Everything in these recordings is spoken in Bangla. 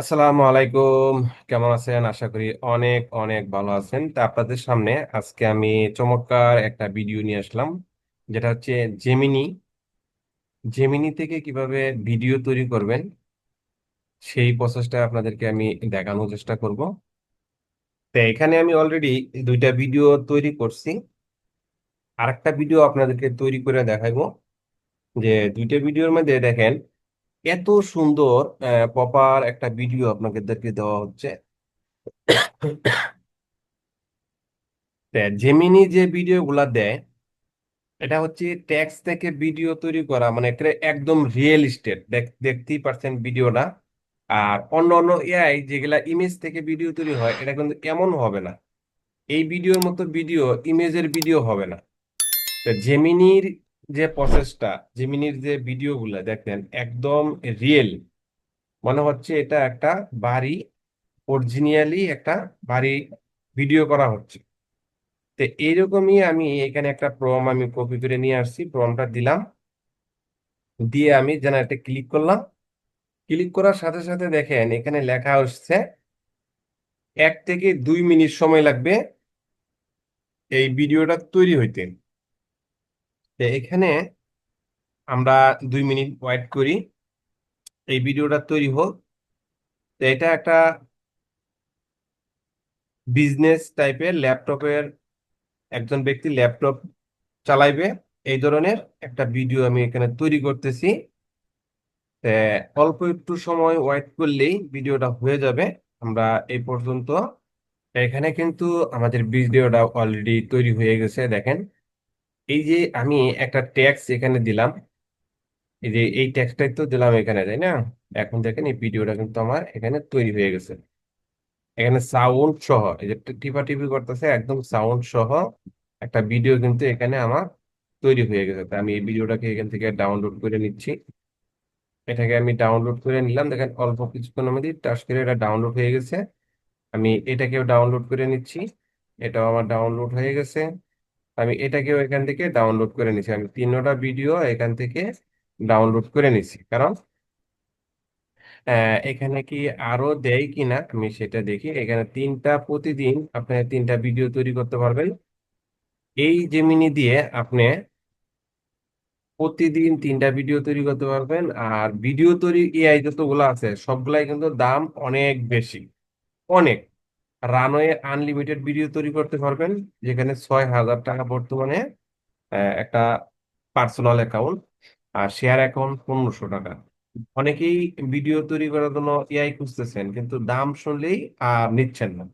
আসসালামু আলাইকুম। কেমন আছেন? আশা করি অনেক অনেক ভালো আছেন। তা আপনাদের সামনে আজকে আমি চমৎকার একটা ভিডিও নিয়ে আসলাম। যেটা হচ্ছে জেমিনি জেমিনি থেকে কীভাবে ভিডিও তৈরি করবেন, সেই প্রসেসটা আপনাদেরকে আমি দেখানোর চেষ্টা করব। তো এখানে আমি অলরেডি দুইটা ভিডিও তৈরি করছি। আরেকটা ভিডিও আপনাদেরকে তৈরি করে দেখাবো যে দুইটা ভিডিওর মধ্যে দেখেন এত সুন্দর প্রপার একটা ভিডিও আপনাদেরকে দেওয়া হচ্ছে। জেমিনি যে ভিডিও গুলা দেয়, এটা হচ্ছে টেক্সট থেকে ভিডিও তৈরি করা মানে একদম রিয়েল স্টেট দেখতেই পারছেন ভিডিওটা আর অন্য অন্য এআই যেগুলা ইমেজ থেকে ভিডিও তৈরি হয়, এটা কিন্তু এমন হবে না। এই ভিডিওর মতো ভিডিও ইমেজের ভিডিও হবে না। জেমিনির যে প্রসেসটা জেমিনির যে ভিডিওগুলা, দেখেন, একদম রিয়েল মনে হচ্ছে এটা একটা বাড়ি অরিজিনালি একটা বাড়ি ভিডিও করা হচ্ছে। তো এইরকমই আমি এখানে একটা প্রম আমি কপি করে নিয়ে আসছি প্রমটা দিলাম। দিয়ে আমি জেনারেটে ক্লিক করলাম। ক্লিক করার সাথে সাথে দেখেন, এখানে লেখা আসছে, এক থেকে দুই মিনিট সময় লাগবে এই ভিডিওটা তৈরি হইতে। এখানে আমরা দুই মিনিট ওয়েট করি। এই ভিডিওটা তৈরি হোক। তো এটা একটা বিজনেস টাইপের ল্যাপটপের একজন ব্যক্তি ল্যাপটপ চালাইবে। এই ধরনের একটা ভিডিও আমি এখানে তৈরি করতেছি। অল্প একটু সময় ওয়েট করলেই ভিডিওটা হয়ে যাবে। আমরা এই পর্যন্ত। এখানে কিন্তু আমাদের ভিডিওটা অলরেডি তৈরি হয়ে গেছে, দেখেন। এই যে আমি একটা ট্যাক্স এখানে দিলাম, এই যে এই ট্যাক্সটাই তো দিলাম এখানে, তাই না? এখন দেখেন এই ভিডিওটা কিন্তু আমার এখানে তৈরি হয়ে গেছে। এখানে সাউন্ড সহ, এই যে টিপা করতেছে, একদম সাউন্ড সহ একটা ভিডিও কিন্তু এখানে আমার তৈরি হয়ে গেছে। তা আমি এই ভিডিওটাকে এখান থেকে ডাউনলোড করে নিচ্ছি। এটাকে আমি ডাউনলোড করে নিলাম। দেখেন অল্প কিছুক্ষণের মধ্যে টাচ করে এটা ডাউনলোড হয়ে গেছে। আমি এটাকেও ডাউনলোড করে নিচ্ছি। এটাও আমার ডাউনলোড হয়ে গেছে। আমি এটাকেও এখান থেকে ডাউনলোড করে নিছি। আমি তিনটা ভিডিও এখান থেকে ডাউনলোড করে নিচ্ছি কারণ এখানে কি আরও দেয় কিনা আমি সেটা দেখি। এখানে তিনটা প্রতিদিন আপনি তিনটা ভিডিও তৈরি করতে পারবেন। এই জেমিনি দিয়ে আপনি প্রতিদিন তিনটা ভিডিও তৈরি করতে পারবেন। আর ভিডিও তৈরি এআই যতগুলো আছে, সবগুলাই কিন্তু দাম অনেক বেশি। অনেক। রানওয়ে আনলিমিটেড ভিডিও তৈরি করতে পারবেন, যেখানে ছয় হাজার টাকা বর্তমানে একটা পার্সোনাল অ্যাকাউন্ট আর শেয়ার অ্যাকাউন্ট পনেরোশো টাকা। অনেকেই ভিডিও তৈরি করার জন্য এআই খুঁজতেছেন, কিন্তু দাম শুনলেই আর নিচ্ছেন না।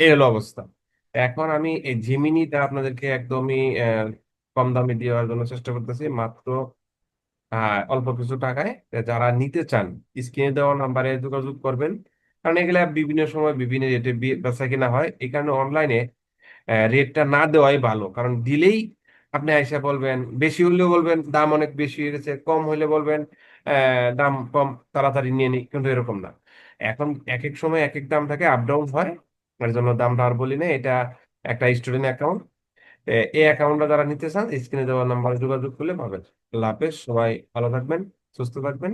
এই হলো অবস্থা। এখন আমি এই জিমিনিটা আপনাদেরকে একদমই কম দামে দেওয়ার জন্য চেষ্টা করতেছি, মাত্র অল্প কিছু টাকায়। যারা নিতে চান স্ক্রিনে দেওয়া নাম্বারে যোগাযোগ করবেন। কারণ এগুলা বিভিন্ন সময় বিভিন্ন রেটে বেচা কিনা হয়। এই কারণে অনলাইনে রেটটা না দেওয়াই ভালো। কারণ দিলেই আপনি আইসা বলবেন, বেশি হলেও বলবেন, দাম অনেক বেশি হয়ে গেছে কম হলে বলবেন দাম কম, তাড়াতাড়ি নিয়ে নিই, কিন্তু এরকম না। এখন এক এক সময় এক এক দাম থাকে আপ ডাউন হয়, এর জন্য দামটা আর বলি না, এটা একটা স্টুডেন্ট অ্যাকাউন্ট এই অ্যাকাউন্টটা যারা নিতে চান স্ক্রিনে দেওয়া নাম্বারে যোগাযোগ করলে পাবেন। আল্লাহ হাফেজ, সবাই ভালো থাকবেন, সুস্থ থাকবেন।